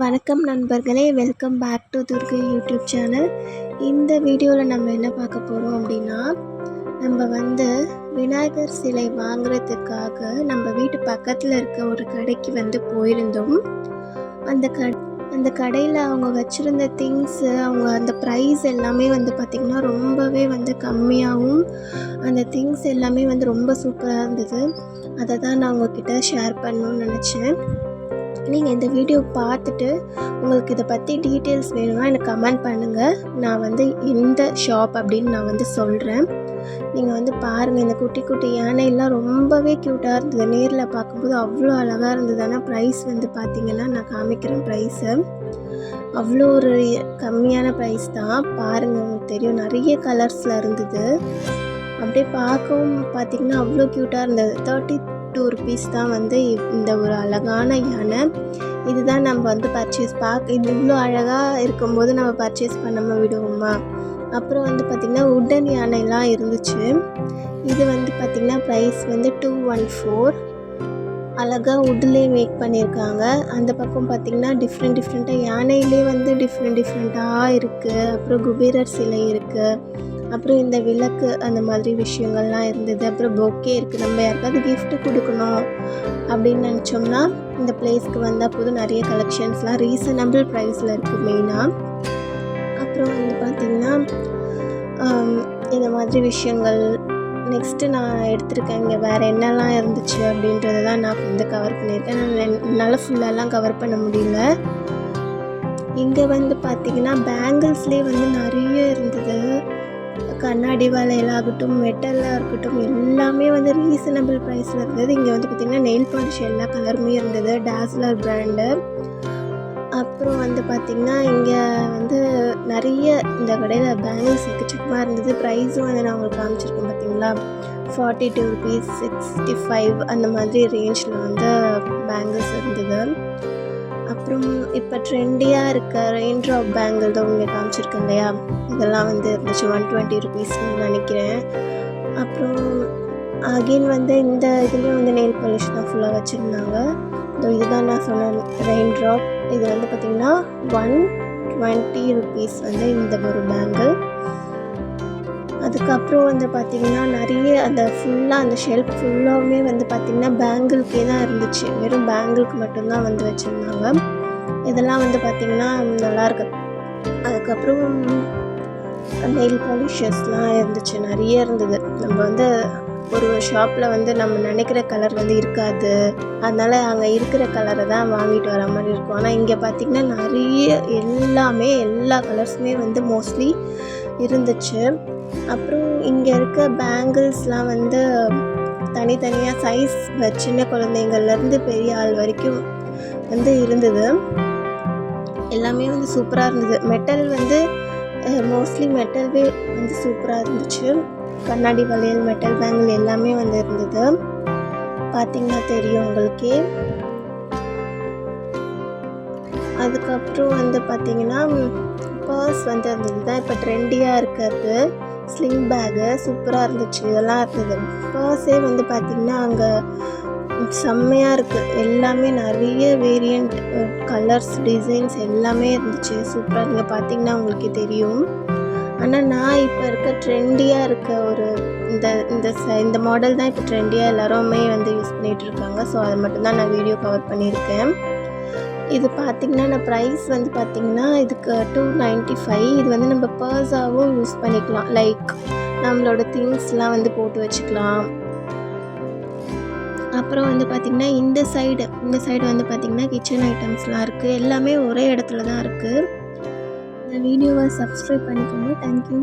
வணக்கம் நண்பர்களே welcome back to Durgai YouTube channel. இந்த வீடியோவில் நம்ம என்ன பார்க்க போகிறோம் அப்படின்னா நம்ம வந்து விநாயகர் சிலை வாங்குறதுக்காக நம்ம வீட்டு பக்கத்தில் இருக்க ஒரு கடைக்கு வந்து போயிருந்தோம். அந்த க அந்த கடையில் அவங்க வச்சுருந்த திங்ஸு அவங்க அந்த ப்ரைஸ் எல்லாமே வந்து பார்த்திங்கன்னா ரொம்பவே வந்து கம்மியாகவும் அந்த திங்ஸ் எல்லாமே வந்து ரொம்ப சூப்பராக இருந்தது. அதை தான் நான் உங்ககிட்ட ஷேர் பண்ணணும்னு நினச்சேன். நீங்கள் இந்த வீடியோ பார்த்துட்டு உங்களுக்கு இதை பற்றி டீட்டெயில்ஸ் வேணும்னா எனக்கு கமெண்ட் பண்ணுங்கள் நான் வந்து எந்த ஷாப் அப்படின்னு நான் வந்து சொல்கிறேன் நீங்கள் வந்து பாருங்கள் இந்த குட்டி குட்டி யானையெல்லாம் ரொம்பவே க்யூட்டாக இருந்தது. நேரில் பார்க்கும்போது அவ்வளோ அழகாக இருந்தது. ஆனால் ப்ரைஸ் வந்து பார்த்திங்கன்னா நான் காமிக்கிறேன் ப்ரைஸை அவ்வளோ ஒரு கம்மியான ப்ரைஸ் தான். பாருங்கள் உங்களுக்கு தெரியும். நிறைய கலர்ஸில் இருந்தது. அப்படியே பார்க்கவும் பார்த்திங்கன்னா அவ்வளோ க்யூட்டாக இருந்தது. தேர்ட்டி டூ ருபீஸ் தான் வந்து இந்த ஒரு அழகான யானை. இதுதான் நம்ம வந்து பர்ச்சேஸ் பார்க்க இது இவ்வளோ அழகாக இருக்கும்போது நம்ம பர்ச்சேஸ் பண்ணாமல் விடுவோமா? அப்புறம் வந்து பார்த்திங்கன்னா உட்டன் யானைலாம் இருந்துச்சு. இது வந்து பார்த்திங்கன்னா ப்ரைஸ் வந்து டூ ஒன் ஃபோர் அழகாக உட்லேயே மேக் பண்ணியிருக்காங்க அந்த பக்கம் பார்த்திங்கன்னா டிஃப்ரெண்ட் டிஃப்ரெண்ட்டாக யானையிலே வந்து டிஃப்ரெண்ட் டிஃப்ரெண்ட்டாக இருக்குது அப்புறம் குபேரர் சிலை இருக்குது அப்புறம் இந்த விளக்கு அந்த மாதிரி விஷயங்கள்லாம் இருந்தது. அப்புறம் பொக்கே இருக்குது நம்ம யாருக்காவது கிஃப்ட் கொடுக்கணும் அப்படின்னு நினச்சோம்னா இந்த பிளேஸ்க்கு வந்தால் போதும். நிறைய கலெக்ஷன்ஸ்லாம் ரீசனபிள் ப்ரைஸில் இருக்குது மெயினாக அப்புறம் வந்து பார்த்திங்கன்னா இந்த மாதிரி விஷயங்கள் நெக்ஸ்ட்டு நான் எடுத்திருக்கேன். இங்கே வேறு என்னெல்லாம் இருந்துச்சு அப்படின்றத தான் நான் வந்து கவர் பண்ணியிருக்கேன். நான் என்னால் ஃபுல்லாலாம் கவர் பண்ண முடியல. இங்கே வந்து பார்த்திங்கன்னா பேங்கிள்ஸ்லேயே வந்து நிறைய இருந்தது. கண்ணாடி வளையலாகட்டும் மெட்டலாக இருக்கட்டும் எல்லாமே வந்து ரீசனபிள் ப்ரைஸில் இருந்தது. இங்கே வந்து பார்த்திங்கன்னா நெயில் பாலிஷ் எல்லா கலருமே இருந்தது. டாஸ்லர் ப்ராண்டு அப்புறம் வந்து பார்த்திங்கன்னா இங்கே வந்து நிறைய இந்த கடையில் பேங்கிள்ஸ் எக்கச்சக்கமாக இருந்தது. ப்ரைஸும் வந்து நான் உங்களுக்கு காமிச்சிருக்கேன் பார்த்தீங்களா forty two rupees sixty five அந்த மாதிரி ரேஞ்சில் வந்து பேங்கிள்ஸ் இருந்தது. அப்புறம் இப்போ ட்ரெண்டியாக இருக்க ரெயின் ட்ராப் பேங்கிள் தான் உங்களை காமிச்சிருக்கேன் இல்லையா? இதெல்லாம் வந்து இருந்துச்சு ஒன் டுவெண்ட்டி ருபீஸ்னு நினைக்கிறேன். அப்புறம் அகெயின் வந்து இந்த இதுலேயும் வந்து நெயில் பாலிஷ் தான் ஃபுல்லாக வச்சுருந்தாங்க. ஸோ இதுதான் நான் சொன்னேன் ரெயின் ட்ராப் இது வந்து பார்த்திங்கன்னா ஒன் டுவெண்ட்டி ருபீஸ் வந்து இந்த ஒரு பேங்கிள் அதுக்கப்புறம் வந்து பார்த்திங்கன்னா நிறைய அந்த ஃபுல்லாக அந்த ஷெல்ஃப் ஃபுல்லாகவுமே வந்து பார்த்திங்கன்னா பேங்கிள்க்கே தான் இருந்துச்சு. வெறும் பேங்கிள்க்கு மட்டும்தான் வந்து வச்சுருந்தாங்க. இதெல்லாம் வந்து பார்த்திங்கன்னா நல்லாயிருக்கு அதுக்கப்புறம் நெயில் பாலிஷஸ்லாம் இருந்துச்சு. நிறைய இருந்தது. நம்ம வந்து ஒரு ஷாப்பில் வந்து நம்ம நினைக்கிற கலர் வந்து இருக்காது. அதனால் அங்கே இருக்கிற கலரை தான் வாங்கிட்டு வர மாதிரி இருக்கும். ஆனால் இங்கே பார்த்திங்கன்னா நிறைய எல்லாமே எல்லா கலர்ஸுமே வந்து மோஸ்ட்லி இருந்துச்சு. அப்புறம் இங்கே இருக்க பேங்கிள்ஸ்லாம் வந்து தனித்தனியாக சைஸ் சின்ன குழந்தைங்கள்லேருந்து பெரிய ஆள் வரைக்கும் வந்து இருந்தது. எல்லாமே வந்து சூப்பராக இருந்தது. மெட்டல் வந்து மோஸ்ட்லி மெட்டல்வே வந்து சூப்பராக இருந்துச்சு. கண்ணாடி வளையல் மெட்டல் பேங்கிள் எல்லாமே வந்து இருந்தது பார்த்திங்கன்னா தெரியும் உங்களுக்கே. அதுக்கப்புறம் வந்து பார்த்திங்கன்னா பர்ஸ் வந்து இருந்தது தான் இப்போ ட்ரெண்டியாக இருக்கிறது. ஸ்லிங் பேகு சூப்பராக இருந்துச்சு. இதெல்லாம் இருந்தது. பர்ஸே வந்து பார்த்திங்கன்னா அங்கே செம்மையாக இருக்குது எல்லாமே நிறைய வேரியண்ட் கலர்ஸ் டிசைன்ஸ் எல்லாமே இருந்துச்சு. சூப்பராக நீங்கள் பார்த்தீங்கன்னா உங்களுக்கு தெரியும். ஆனால் நான் இப்போ இருக்க ட்ரெண்டியாக இருக்க ஒரு இந்த இந்த இந்த மாடல் தான் இப்போ ட்ரெண்டியாக எல்லாருமே வந்து யூஸ் பண்ணிகிட்டு இருக்காங்க. ஸோ அதை மட்டும்தான் நான் வீடியோ கவர் பண்ணியிருக்கேன். இது பார்த்திங்கன்னா நான் ப்ரைஸ் வந்து பார்த்திங்கன்னா இதுக்கு டூ நைன்ட்டி ஃபைவ் இது வந்து நம்ம பர்ஸாகவும் யூஸ் பண்ணிக்கலாம். லைக் நம்மளோட திங்ஸ்லாம் வந்து போட்டு வச்சுக்கலாம். அப்புறம் வந்து பார்த்திங்கன்னா இந்த சைடு இந்த சைடு வந்து பார்த்திங்கன்னா கிச்சன் ஐட்டம்ஸ்லாம் இருக்குது எல்லாமே ஒரே இடத்துல தான் இருக்குது இந்த வீடியோவை சப்ஸ்கிரைப் பண்ணிக்கோங்க. தேங்க்யூ